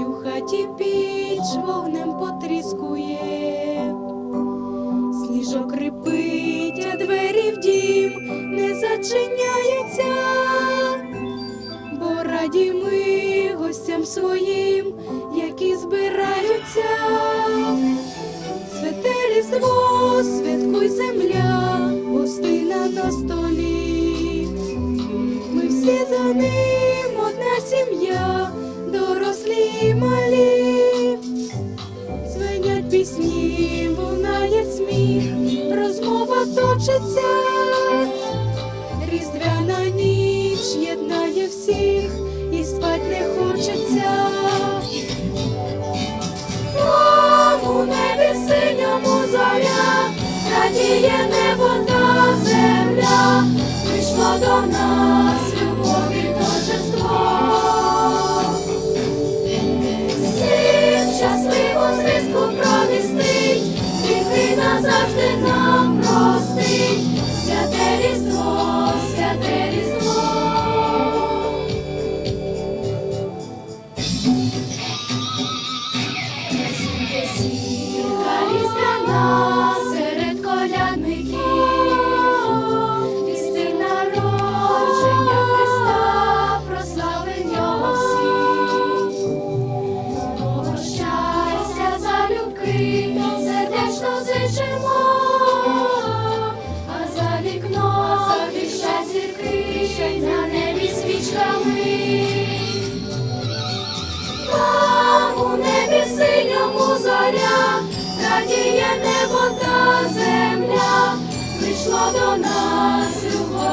у хаті піч, вогнем потріскує, сніжок рипить, а двері в дім не зачиняються, бо раді ми гостям своїм, які збираються. Святе різдво, всіх залюбки, сердечно зичимо, а за вікном захищать зірки, на небі свічками. У небі синьому зоря, радіє небо та земля, прийшло до нас любові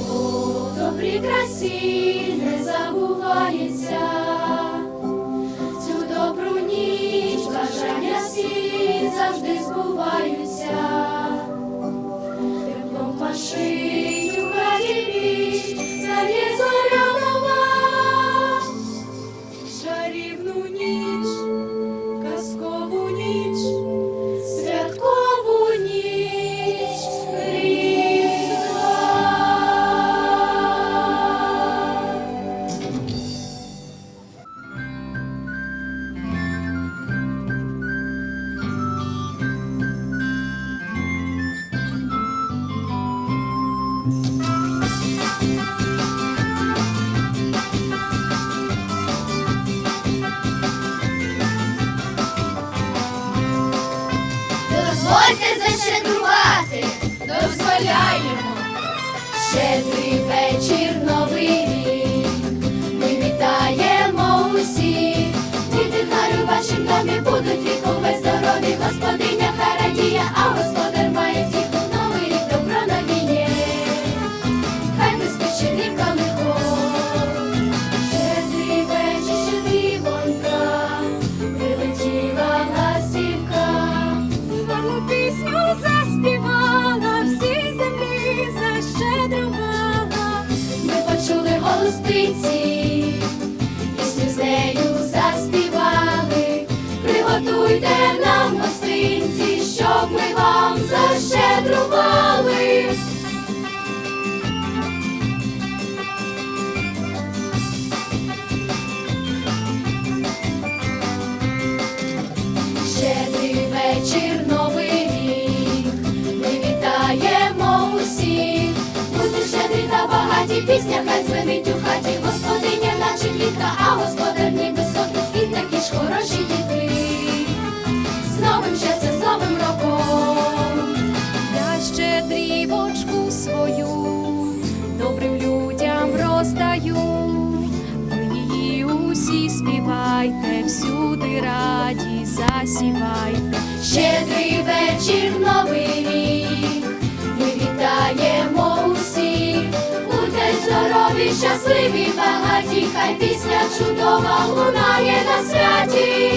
Святе різдво, добрі красі не забувається. Цю добру ніч бажання всі завжди збуваються. Дозвольте защедрувати, дозволяємо. Щедрий вечір, новий птиці, пісню з нею заспівали. Приготуйте нам гостинці, щоб ми вам защедрували. Щедрий вечір, новий рік. Ми вітаємо усіх. Будьте щедрі та багаті, пісня засівайте. Щедрий вечір, новий рік. Ми вітаємо усіх. Будьте здорові, щасливі, багаті, хай пісня чудова лунає на святі.